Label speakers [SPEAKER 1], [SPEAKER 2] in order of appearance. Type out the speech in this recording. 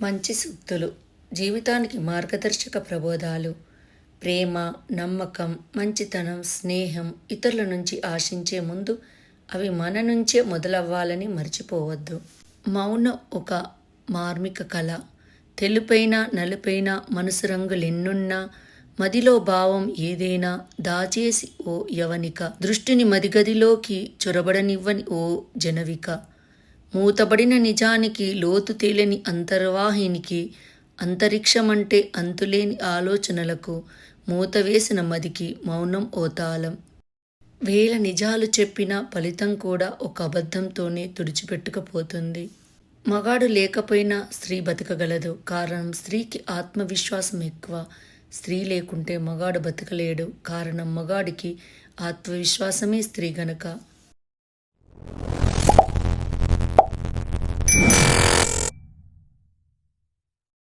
[SPEAKER 1] మంచి సూక్తులు జీవితానికి మార్గదర్శక ప్రబోధాలు ప్రేమ నమ్మకం మంచితనం స్నేహం ఇతరుల నుంచి ఆశించే ముందు అవి మన నుంచే మొదలవ్వాలని మర్చిపోవద్దు. మౌనం ఒక మార్మిక కళ. తెలుపైన నలుపైన మనసు రంగులెన్నున్నా మదిలో భావం ఏదైనా దాచేసి ఓ యవనిక. దృష్టిని మదిగదిలోకి చొరబడనివ్వని ఓ జనవిక. మూతబడిన నిజానికి లోతు తేలని అంతర్వాహినికి అంతరిక్షమంటే అంతులేని ఆలోచనలకు మూత వేసిన మదికి మౌనం ఓ తాళం. వేల నిజాలు చెప్పినా ఫలితం కూడా ఒక అబద్ధంతోనే తుడిచిపెట్టుకపోతుంది. మగాడు లేకపోయినా స్త్రీ బతకగలదు. కారణం స్త్రీకి ఆత్మవిశ్వాసం ఎక్కువ. స్త్రీ లేకుంటే మగాడు బతకలేడు. కారణం మగాడికి ఆత్మవిశ్వాసమే స్త్రీ గనక.